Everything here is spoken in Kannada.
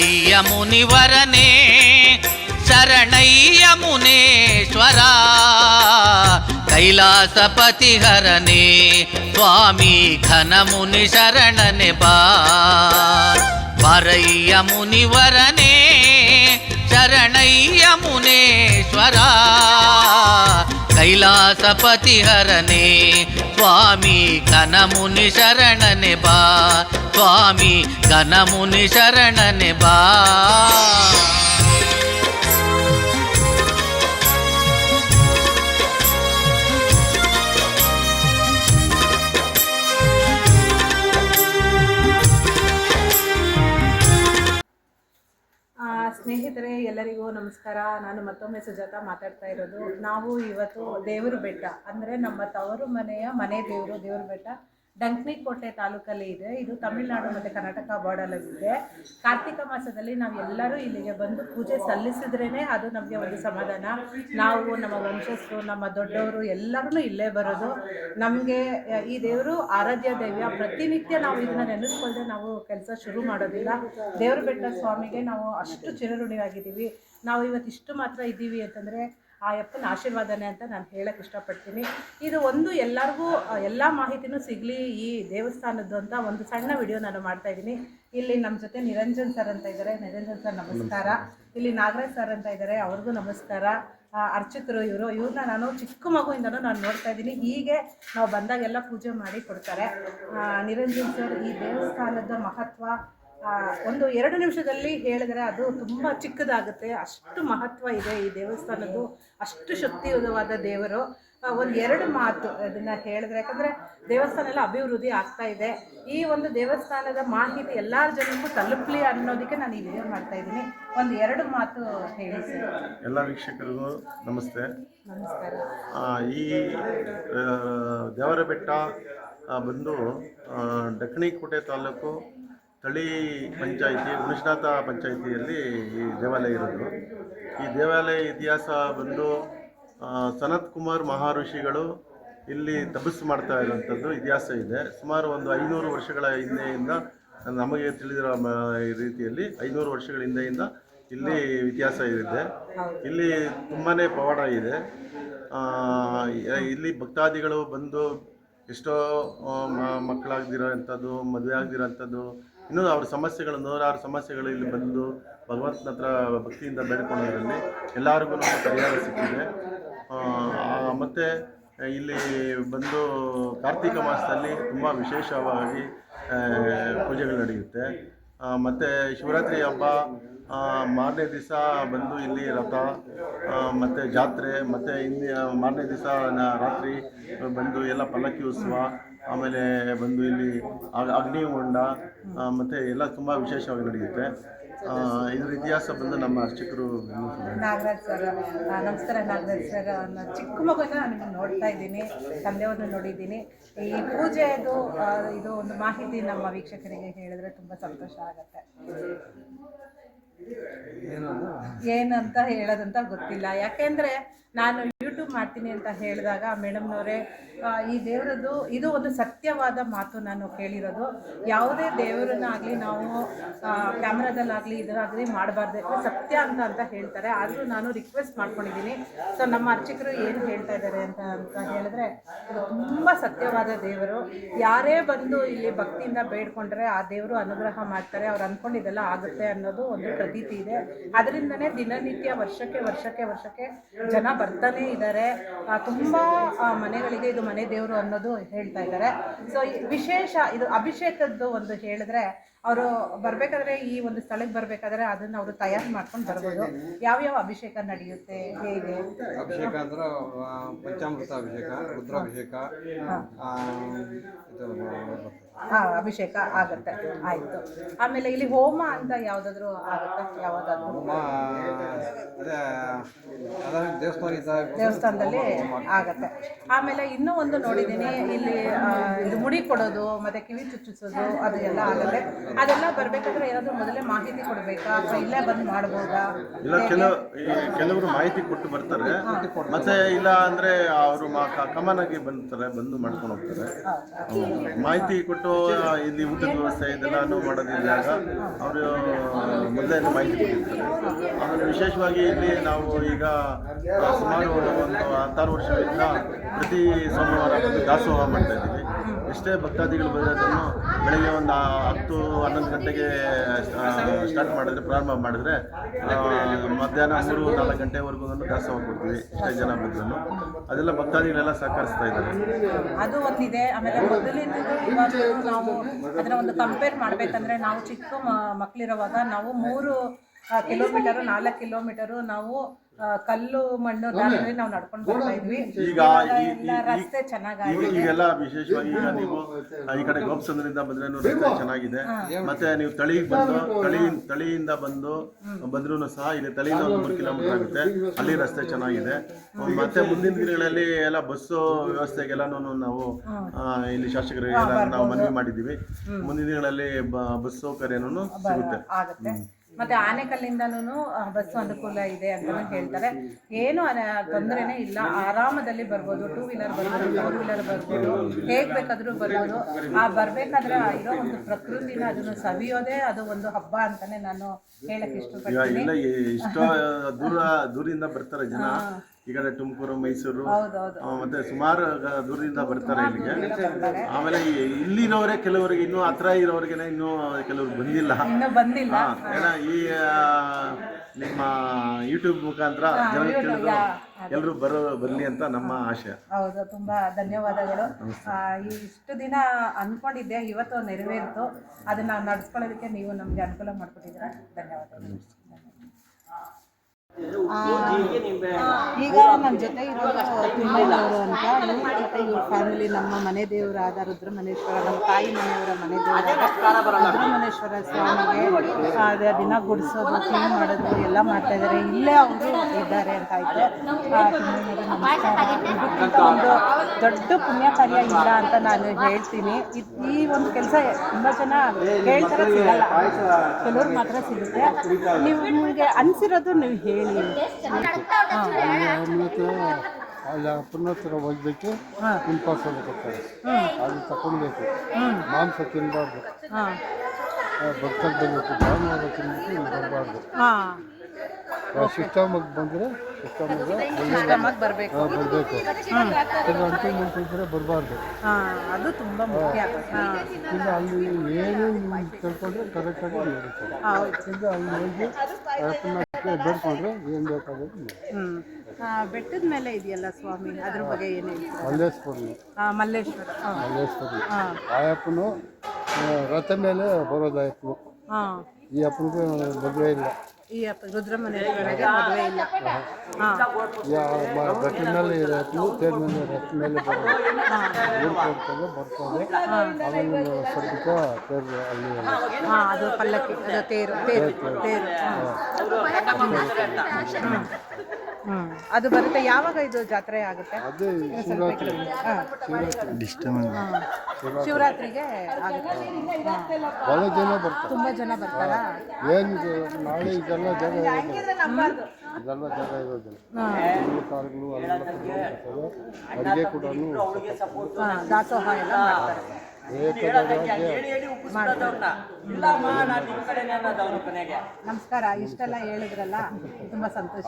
శరణయ్యమునివరనే శరణయ్యమునేశ్వరా కైలాసపతి హరణే స్వామి ఘనముని శరణని బారయ్యమునివరనే శరణయ్యమునేశ్వరా విలాసపతి హరణే స్వామి కనముని శరణని బా. స్వామి కనముని శరణని బా. ಎಲ್ಲರಿಗೂ ನಮಸ್ಕಾರ. ನಾನು ಮತ್ತೊಮ್ಮೆ ಸುಜಾತ ಮಾತಾಡ್ತಾ ಇರೋದು. ನಾವು ಇವತ್ತು ದೇವರು ಬೆಟ್ಟ, ಅಂದರೆ ನಮ್ಮ ತವರು ಮನೆಯ ಮನೆ ದೇವರು ದೇವರು ಬೆಟ್ಟ. ಡಂಕ್ನಿಕೋಟೆ ತಾಲೂಕಲ್ಲಿ ಇದೆ. ಇದು ತಮಿಳುನಾಡು ಮತ್ತು ಕರ್ನಾಟಕ ಬಾರ್ಡರಲ್ಲಿದೆ. ಕಾರ್ತಿಕ ಮಾಸದಲ್ಲಿ ನಾವು ಎಲ್ಲರೂ ಇಲ್ಲಿಗೆ ಬಂದು ಪೂಜೆ ಸಲ್ಲಿಸಿದ್ರೇ ಅದು ನಮಗೆ ಒಂದು ಸಮಾಧಾನ. ನಾವು, ನಮ್ಮ ವಂಶಸ್ಥರು, ನಮ್ಮ ದೊಡ್ಡವರು ಎಲ್ಲರೂ ಇಲ್ಲೇ ಬರೋದು. ನಮಗೆ ಈ ದೇವರು ಆರಾಧ್ಯ ದೇವ್ಯ. ಪ್ರತಿನಿತ್ಯ ನಾವು ಇದನ್ನ ನೆನೆಸ್ಕೊಳ್ಳದೆ ನಾವು ಕೆಲಸ ಶುರು ಮಾಡೋದಿಲ್ಲ ದೇವ್ರ ಬೆಟ್ಟ ಸ್ವಾಮಿಗೆ ನಾವು ಅಷ್ಟು ಚಿರಋಣಿಯಾಗಿದ್ದೀವಿ. ನಾವು ಇವತ್ತು ಇಷ್ಟು ಮಾತ್ರ ಇದ್ದೀವಿ ಅಂತಂದರೆ ಆ ಅಪ್ಪನ ಆಶೀರ್ವಾದನೆ ಅಂತ ನಾನು ಹೇಳಕ್ಕೆ ಇಷ್ಟಪಡ್ತೀನಿ. ಇದು ಒಂದು ಎಲ್ಲರಿಗೂ ಎಲ್ಲ ಮಾಹಿತಿನೂ ಸಿಗಲಿ ಈ ದೇವಸ್ಥಾನದ್ದು ಅಂತ ಒಂದು ಸಣ್ಣ ವಿಡಿಯೋ ನಾನು ಮಾಡ್ತಾ ಇದ್ದೀನಿ. ಇಲ್ಲಿ ನಮ್ಮ ಜೊತೆ ನಿರಂಜನ್ ಸರ್ ಅಂತ ಇದ್ದಾರೆ. ನಿರಂಜನ್ ಸರ್ ನಮಸ್ಕಾರ. ಇಲ್ಲಿ ನಾಗರಾಜ್ ಸರ್ ಅಂತ ಇದ್ದಾರೆ. ಅವ್ರಿಗೂ ನಮಸ್ಕಾರ. ಅರ್ಚಿತರು ಅರ್ಚಕರು ಇವರು ಇವ್ರನ್ನ ನಾನು ಚಿಕ್ಕ ಮಗುವಿಂದನೂ ನಾನು ನೋಡ್ತಾ ಇದ್ದೀನಿ. ಹೀಗೆ ನಾವು ಬಂದಾಗೆಲ್ಲ ಪೂಜೆ ಮಾಡಿ ಕೊಡ್ತಾರೆ. ನಿರಂಜನ್ ಸರ್ ಈ ದೇವಸ್ಥಾನದ ಮಹತ್ವ ಒಂದು ಎರಡು ನಿಮಿಷದಲ್ಲಿ ಹೇಳಿದ್ರೆ ಅದು ತುಂಬ ಚಿಕ್ಕದಾಗುತ್ತೆ. ಅಷ್ಟು ಮಹತ್ವ ಇದೆ ಈ ದೇವಸ್ಥಾನದ್ದು. ಅಷ್ಟು ಶಕ್ತಿಯುತವಾದ ದೇವರು. ಒಂದು ಎರಡು ಮಾತು ಅದನ್ನು ಹೇಳಿದ್ರೆ. ಯಾಕಂದರೆ ದೇವಸ್ಥಾನ ಎಲ್ಲ ಅಭಿವೃದ್ಧಿ ಆಗ್ತಾ ಇದೆ. ಈ ಒಂದು ದೇವಸ್ಥಾನದ ಮಾಹಿತಿ ಎಲ್ಲರ ಜನಕ್ಕೂ ತಲುಪಲಿ ಅನ್ನೋದಕ್ಕೆ ನಾನು ಈ ವಿಡಿಯೋ ಮಾಡ್ತಾ ಇದ್ದೀನಿ. ಒಂದು ಎರಡು ಮಾತು ಹೇಳಿ ಎಲ್ಲ ವೀಕ್ಷಕರಿಗೂ ನಮಸ್ತೆ. ನಮಸ್ಕಾರ. ಈ ದೇವರ ಬೆಟ್ಟ ಬಂದು ಡಕ್ಕಣಿಕೋಟೆ ತಾಲೂಕು ತಳಿ ಪಂಚಾಯಿತಿ ಹುಣಸನಾಥ ಪಂಚಾಯಿತಿಯಲ್ಲಿ ಈ ದೇವಾಲಯ ಇರೋದು. ಈ ದೇವಾಲಯ ಇತಿಹಾಸ ಬಂದು ಸನತ್ ಕುಮಾರ್ ಮಹಾಋಷಿಗಳು ಇಲ್ಲಿ ತಪಸ್ಸು ಮಾಡ್ತಾ ಇರುವಂಥದ್ದು ಇತಿಹಾಸ ಇದೆ. ಸುಮಾರು ಒಂದು ಐನೂರು ವರ್ಷಗಳ ಹಿಂದೆಯಿಂದ, ನಮಗೆ ತಿಳಿದಿರೋ ರೀತಿಯಲ್ಲಿ ಐನೂರು ವರ್ಷಗಳ ಹಿಂದೆಯಿಂದ ಇಲ್ಲಿ ಇತಿಹಾಸ ಇದೆ. ಇಲ್ಲಿ ತುಂಬಾ ಪವಾಡ ಇದೆ. ಇಲ್ಲಿ ಭಕ್ತಾದಿಗಳು ಬಂದು ಎಷ್ಟೋ ಮಕ್ಕಳಾಗ್ದಿರೋ ಅಂಥದ್ದು ಮದುವೆ ಮದುವೆ ಆಗದಿರೋಂಥದ್ದು ಇನ್ನೂ ಅವ್ರ ಸಮಸ್ಯೆಗಳು, ನೂರಾರು ಸಮಸ್ಯೆಗಳು ಇಲ್ಲಿ ಬಂದು ಭಗವಂತನ ಹತ್ರ ಭಕ್ತಿಯಿಂದ ಬೇಡ್ಕೊಳ್ಳೋದ್ರಲ್ಲಿ ಎಲ್ಲರಿಗೂ ಪರಿಹಾರ ಸಿಕ್ಕಿದೆ. ಮತ್ತು ಇಲ್ಲಿ ಬಂದು ಕಾರ್ತಿಕ ಮಾಸದಲ್ಲಿ ತುಂಬ ವಿಶೇಷವಾಗಿ ಪೂಜೆಗಳು ನಡೆಯುತ್ತೆ. ಮತ್ತು ಶಿವರಾತ್ರಿ ಹಬ್ಬ ಮಾರನೇ ದಿವಸ ಬಂದು ಇಲ್ಲಿ ರಥ ಮತ್ತು ಜಾತ್ರೆ, ಮತ್ತು ಇನ್ನು ಮಾರನೇ ದಿವಸ ರಾತ್ರಿ ಬಂದು ಎಲ್ಲ ಪಲ್ಲಕ್ಕಿ ಉತ್ಸವ ಆಮೇಲೆ ಬಂದು ಇಲ್ಲಿ ಅಗ್ನಿಹೊಂಡ ಅಗ್ನಿ ಹೊಂಡ ಮತ್ತೆ ಎಲ್ಲ ತುಂಬ ವಿಶೇಷವಾಗಿ ನಡೆಯುತ್ತೆ. ಇದರ ಇತಿಹಾಸ ಬಂದು ನಮ್ಮ ಅರ್ಚಕರು ನಾಗರಾಜ್ ಸರ್ ನಮಸ್ಕಾರ ನಾಗರಾಜ್ ಸರ್. ಚಿಕ್ಕ ಮಗನ ನಾನು ನೋಡ್ತಾ ಇದ್ದೀನಿ, ತಂದೆಯವ್ರನ್ನ ನೋಡಿದ್ದೀನಿ. ಈ ಪೂಜೆದು ಇದು ಒಂದು ಮಾಹಿತಿ ನಮ್ಮ ವೀಕ್ಷಕರಿಗೆ ಹೇಳಿದ್ರೆ ತುಂಬ ಸಂತೋಷ ಆಗುತ್ತೆ. ಏನಂತ ಹೇಳೋದಂತ ಗೊತ್ತಿಲ್ಲ. ಯಾಕೆಂದರೆ ನಾನು ಯೂಟ್ಯೂಬ್ ಮಾಡ್ತೀನಿ ಅಂತ ಹೇಳಿದಾಗ ಮೇಡಮ್ನವರೇ ಈ ದೇವರದ್ದು ಇದು ಒಂದು ಸತ್ಯವಾದ ಮಾತು ನಾನು ಕೇಳಿರೋದು. ಯಾವುದೇ ದೇವರನ್ನಾಗಲಿ ನಾವು ಕ್ಯಾಮ್ರಾದಲ್ಲಾಗಲಿ ಇದರಾಗಲಿ ಮಾಡಬಾರ್ದು. ಸತ್ಯ ಅಂತ ಅಂತ ಹೇಳ್ತಾರೆ. ಆದರೂ ನಾನು ರಿಕ್ವೆಸ್ಟ್ ಮಾಡ್ಕೊಂಡಿದ್ದೀನಿ. ಸೊ ನಮ್ಮ ಅರ್ಚಕರು ಏನು ಹೇಳ್ತಾ ಇದ್ದಾರೆ ಅಂತ ಅಂತ ಹೇಳಿದ್ರೆ, ಇದು ತುಂಬ ಸತ್ಯವಾದ ದೇವರು. ಯಾರೇ ಬಂದು ಇಲ್ಲಿ ಭಕ್ತಿಯಿಂದ ಬೇಡ್ಕೊಂಡ್ರೆ ಆ ದೇವರು ಅನುಗ್ರಹ ಮಾಡ್ತಾರೆ. ಅವ್ರು ಅಂದ್ಕೊಂಡಿದ್ದೆಲ್ಲ ಆಗುತ್ತೆ ಅನ್ನೋದು ಒಂದು ಪ್ರತೀತಿ ಇದೆ. ಅದರಿಂದನೇ ದಿನನಿತ್ಯ ವರ್ಷಕ್ಕೆ ವರ್ಷಕ್ಕೆ ವರ್ಷಕ್ಕೆ ಜನ ಬರ್ತಾನೆ ಇದ್ದಾರೆ. ತುಂಬ ಮನೆಗಳಿಗೆ ಇದು ಮನೆ ದೇವರು ಅನ್ನೋದು ಹೇಳ್ತಾ ಇದ್ದಾರೆ. ಸೊ ವಿಶೇಷ ಇದು ಅಭಿಷೇಕದ್ದು ಒಂದು ಹೇಳಿದ್ರೆ ಅವರು ಬರಬೇಕಾದ್ರೆ ಈ ಒಂದು ಸ್ಥಳಕ್ಕೆ ಬರಬೇಕಾದ್ರೆ ಅದನ್ನು ಅವರು ತಯಾರು ಮಾಡ್ಕೊಂಡು ಬರ್ಬೋದು. ಯಾವ್ಯಾವ ಅಭಿಷೇಕ ನಡೆಯುತ್ತೆ ಹೇಗೆ? ಅಭಿಷೇಕ ಅಂದ್ರೆ ಪಂಚಾಮೃತ ಅಭಿಷೇಕ ರುದ್ರಾಭಿಷೇಕ. ಹಾಂ ಅಭಿಷೇಕ ಆಗುತ್ತೆ. ಆಯಿತು. ಆಮೇಲೆ ಇಲ್ಲಿ ಹೋಮ ಅಂತ ಯಾವುದಾದ್ರೂ ಆಗುತ್ತೆ? ಯಾವುದಾದ್ರೂ? ದೇವಸ್ಥಾನದಲ್ಲಿ ಆಗತ್ತೆ. ಆಮೇಲೆ ಇನ್ನೂ ಒಂದು ನೋಡಿದ್ದೀನಿ ಇಲ್ಲಿ ಇದು ಮುಡಿ ಕೊಡೋದು ಮತ್ತೆ ಕಿವಿ ಚುಚ್ಚಿಸೋದು ಅದು ಎಲ್ಲ ಆಗುತ್ತೆ. ಅದೆಲ್ಲ ಬರಬೇಕಾದ್ರೆ ಏನಾದರೂ ಮೊದಲೇ ಮಾಹಿತಿ ಕೊಡಬೇಕಾ? ಅಥವಾ ಇಲ್ಲೇ ಬಂದು ಮಾಡ್ಬೋದಾ? ಇಲ್ಲ ಕೆಲವು ಕೆಲವರು ಮಾಹಿತಿ ಕೊಟ್ಟು ಬರ್ತಾರೆ. ಮತ್ತೆ ಇಲ್ಲ ಅಂದ್ರೆ ಅವರು ಕಮನಾಗಿ ಆಗಿ ಬರ್ತಾರೆ ಬಂದು ಮಾಡ್ಕೊಂಡು ಹೋಗ್ತಾರೆ. ಮಾಹಿತಿ ಕೊಟ್ಟು ಕೊಟ್ಟು ಇಲ್ಲಿ ಊಟದ ವ್ಯವಸ್ಥೆ ಇದೆಲ್ಲಾನು ಮಾಡೋದಿದ್ದಾಗ ಅವರು ಮೊದಲೇ ಮಾಹಿತಿ ಕೊಟ್ಟಿರ್ತಾರೆ. ಆಮೇಲೆ ವಿಶೇಷವಾಗಿ ಇಲ್ಲಿ ನಾವು ಈಗ ಸುಮಾರು ಒಂದು ಹತ್ತಾರು ವರ್ಷಗಳಿಂದ ಪ್ರತಿ ಸೋಮವಾರ ಒಂದು ದಾಸೋಹ ಮಾಡ್ತಾ ಇದ್ದೀವಿ. ಎಷ್ಟೇ ಭಕ್ತಾದಿಗಳು ಬರೋದನ್ನು ಬೆಳಗ್ಗೆ ಒಂದು ಹತ್ತು, ಹನ್ನೊಂದು ಗಂಟೆಗೆ ಸ್ಟಾರ್ಟ್ ಮಾಡಿದ್ರೆ, ಪ್ರಾರಂಭ ಮಾಡಿದ್ರೆ ಮಧ್ಯಾಹ್ನ ಮೂರು, ನಾಲ್ಕು ಗಂಟೆವರೆಗೂ ದಾಸೋಹ ಕೊಡ್ತೀವಿ, ಎಷ್ಟೇ ಜನ ಬಂದ್ರು. ಅದೆಲ್ಲ ಭಕ್ತಾದಿಗಳೆಲ್ಲ ಸಹಕರಿಸ್ತಾ ಇದ್ದಾರೆ. ಅದು ಒಂದಿದೆ. ಆಮೇಲೆ ಮೊದಲಿನ ನಾವು ಅದನ್ನ ಒಂದು ಕಂಪೇರ್ ಮಾಡ್ಬೇಕಂದ್ರೆ ನಾವು ಚಿಕ್ಕ ಮಕ್ಕಳಿರುವಾಗ ನಾವು ಮೂರು ಕಿಲೋಮೀಟರ್ ನಾಲ್ಕು ಕಿಲೋಮೀಟರ್ ನಾವು ಕಲ್ಲು ಮಣ್ಣು ದಾರಿಯಲ್ಲಿ ನಾವು ನಡ್ಕೊಂಡು ಬರ್ತಾ ಇದ್ವಿ. ಈಗ ಈ- ಎಲ್ಲ ಈ- ರಸ್ತೆ ಈಗ ಚೆನ್ನಾಗಿದೆ ಈಗೆಲ್ಲ ವಿಶೇಷವಾಗಿ ಈಗ ನೀವು ಈ ಕಡೆ ಗೋಪಸಂದ್ರಿಂದ ಬಂದ್ರೂ ರಸ್ತೆ ಚೆನ್ನಾಗಿದೆ. ಮತ್ತೆ ನೀವು ತಳಿಗೆ ಬಂದು ತಳಿ ತಳಿಯಿಂದ ಬಂದು ಬಂದ್ರೂ ಸಹ ಇಲ್ಲಿ ತಳಿಯಿಂದ ಒಂದು ಮೂರು ಕಿಲೋಮೀಟರ್ ಆಗುತ್ತೆ. ಅಲ್ಲಿ ರಸ್ತೆ ಚೆನ್ನಾಗಿದೆ. ಮತ್ತೆ ಮುಂದಿನ ದಿನಗಳಲ್ಲಿ ಎಲ್ಲ ಬಸ್ಸು ವ್ಯವಸ್ಥೆಗೆಲ್ಲನೂ ನಾವು ಆ, ಇಲ್ಲಿ ಶಾಸಕರಿಗೆ ನಾವು ಮನವಿ ಮಾಡಿದ್ದೀವಿ. ಮುಂದಿನ ದಿನಗಳಲ್ಲಿ ಬ- ಬಸ್ ಸೌಕರ್ಯನೂ ಸಿಗುತ್ತೆ. ಆಗುತ್ತೆ. ಮತ್ತೆ ಆನೆಕಲ್ಲಿಂದನೂ ಬಸ್ ಅನುಕೂಲ ಇದೆ ಅಂತ ಹೇಳ್ತಾರೆ. ಏನು ತೊಂದರೆನೆ ಇಲ್ಲ. ಆರಾಮದಲ್ಲಿ ಬರ್ಬೋದು ಟೂ ವೀಲರ್ ಬರ್ಬೋದು ಫೋರ್ ವೀಲರ್ ಬರ್ಬೋದು ಹೇಗ್ ಬೇಕಾದ್ರೂ ಬರ್ಬೋದು. ಆ ಬರ್ಬೇಕಾದ್ರೆ ಇರೋ ಒಂದು ಪ್ರಕೃತಿನ ಅದನ್ನು ಸವಿಯೋದೇ ಅದು ಒಂದು ಹಬ್ಬ ಅಂತಾನೆ ನಾನು ಹೇಳಕ್ ಇಷ್ಟಪಡ್ತೀನಿ. ಇಲ್ಲ ಎಷ್ಟೋ ದೂರ ದೂರಿಂದ ಬರ್ತಾರೆ ಜನ. ಈ ಕಡೆ ತುಮಕೂರು ಮೈಸೂರು ಮತ್ತೆ ಸುಮಾರು ದೂರದಿಂದ ಬರ್ತಾರೆ ಇಲ್ಲಿಗೆ. ಆಮೇಲೆ ಇಲ್ಲಿರೋರೇ ಕೆಲವರಿಗೆ ಇನ್ನೂ ಹತ್ರ ಇರೋರಿಗೆ ಇನ್ನೂ ಕೆಲವ್ರು ಬಂದಿಲ್ಲ. ಬಂದಿಲ್ಲ. ಏನ ಈ ನಿಮ್ಮ ಯೂಟ್ಯೂಬ್ ಮುಖಾಂತರ ಜನ ತಿಳಿದು ಎಲ್ಲರೂ ಬರೋ ಬರಲಿ ಅಂತ ನಮ್ಮ ಆಶೆ. ಹೌದು ತುಂಬಾ ಧನ್ಯವಾದಗಳು. ಇಷ್ಟು ದಿನ ಅನ್ಕೊಂಡಿದ್ದೆ ಇವತ್ತು ನೆರವೇರಿತು. ಅದನ್ನ ನಡ್ಸ್ಕೊಳ್ಳೋದಕ್ಕೆ ನೀವು ನಮ್ಗೆ ಅನುಕೂಲ ಮಾಡಿಕೊಟ್ಟಿದ್ದೀರಾ. ಧನ್ಯವಾದಗಳು. ಈಗ ನನ್ನ ಜೊತೆ ಇರೋದು ಅಂತ. ಫ್ಯಾಮಿಲಿ ನಮ್ಮ ಮನೆ ದೇವರಾದ ರುದ್ರಮನೇಶ್ವರ, ನಮ್ಮ ತಾಯಿ ಮನೆಯವರ ಮನೆ ದೇವರಾದ ರುದ್ರಮನೇಶ್ವರ ಸ್ವಾಮಿಗೆ ದಿನ ಗುಡಿಸೋದು ಕ್ಲೀನ್ ಮಾಡೋದು, ಎಲ್ಲ ಮಾಡ್ತಾ ಇದ್ದಾರೆ ಇಲ್ಲೇ ಅವರು ಇದ್ದಾರೆ ಅಂತ ಆಯ್ತು. ಒಂದು ದೊಡ್ಡ ಪುಣ್ಯ ಕಾರ್ಯ ಇಲ್ಲ ಅಂತ ನಾನು ಹೇಳ್ತೀನಿ. ಈ ಒಂದು ಕೆಲಸ ತುಂಬ ಜನ ಹೇಳ್ತಾರೆ ಸಿಗಲ್ಲ. ಕೆಲವ್ರು ಮಾತ್ರ ಸಿಗುತ್ತೆ. ನೀವು ನಿಮಗೆ ಅನ್ಸಿರೋದು ನೀವು ಹೇಳಿ. ಅಲ್ಲಿ ಅಪ್ಪನ ಹತ್ರ ಹೋಗ್ಬೇಕು ಇಂಪಾಸಲ್ ಕೊಡ್ತಾರೆ. ಅದು ತಗೊಳ್ಬೇಕು ಮಾಂಸ ತಿನ್ನಬಾರ್ದು ಭಕ್ತರು ಬರಬೇಕು ಭಾನುವಾರ ತಿನ್ಬಿಟ್ಟು ಇಲ್ಲಿ ಬರಬಾರ್ದು. ಸಿಸ್ಟಮಿಗೆ ಬಂದರೆ ಸಿಸ್ಟಮಿಗೆ ಬರಬೇಕು. ಅಂಟು ಮುಂಟು ಇದ್ದರೆ ಬರಬಾರ್ದು. ಅದು ತುಂಬ ಮುಖ್ಯ. ಇಲ್ಲ ಅಲ್ಲಿ ಏನು ತಿಳ್ಕೊಂಡ್ರೆ ಕರೆಕ್ಟಾಗಿ ಇರುತ್ತೆ ಈಗ ಅಲ್ಲಿ ಹೋಗಿ ಅಪ್ಪನ ಬೇಡ್ಕೊಂಡ್ರೆ ಏನು ಬೇಕಾಗೋದು ಹ್ಞೂ ಬೆಟ್ಟದ ಮೇಲೆ ಇದೆಯಲ್ಲ ಸ್ವಾಮಿ? ಅದ್ರ ಬಗ್ಗೆ ಏನೇ ಮಲ್ಲೇಶ್ವರ ಮಲ್ಲೇಶ್ವರನು. ಹಾಂ ಮಲ್ಲೇಶ್ವರ. ಹಾಂ. ಮಲ್ಲೇಶ್ವರನು. ಹಾಂ. ಆಯಪ್ಪನು ಆ, ರಥ ಮೇಲೆ ಬರೋದು ಹಾಂ. ಈ ಅಪ್ಪನಿಗೂ ಮದುವೆ ಇಲ್ಲ. ಈ ರುದ್ರಮನೇಶ್ವರಿಗೆ ಮದುವೆ ಇಲ್ಲ ಹಾಂ ಯಾ ಮ- ರಥ ಮೇಲೆ ಮೇಲೆ ಕೊಡ್ತದೆ ಬರ್ತದೆ ಆಮೇಲೆ ಸದ್ಯಕ್ಕೆ ತೇರು ಅಲ್ಲಿ. ಹಾಂ ಅದು ಪಲ್ಲಕ್ಕಿ ಅದು ತೇರು ತೇರು ತೇರು ಹ್ಞೂ ಹ್ಞೂ ಅದು ಬರುತ್ತೆ. ಯಾವಾಗ ಇದು ಜಾತ್ರೆ ಆಗುತ್ತೆ? ಶಿವರಾತ್ರಿಗೆ ಆಗುತ್ತೆ. ಬಹಳ ಜನ ಬರ್ತಾರೆ. ತುಂಬ ಜನ ಬರ್ತಾರಾ? ಏನಿದೆ ನಾಳೆ ಇದೆಲ್ಲ ಜಾಗ ಇರೋದಿಲ್ಲ. ಇದೆಲ್ಲ ಜಾಗ ಇರೋದಿಲ್ಲ. ಹುಲ್ಲು ಕಾರುಗಳು ಅಲ್ಲೆಲ್ಲ ಕರ್ಕೊಂಡು ಬರ್ತವೆ ಅಡುಗೆ ಕೂಡ ಹಾಂ ದಾಸೋಹ ಎಲ್ಲ ಮಾಡ್ತಾರೆ. ನಮಸ್ಕಾರ ಇಷ್ಟೆಲ್ಲ ಹೇಳಿದ್ರಲ್ಲ ತುಂಬಾ ಸಂತೋಷ.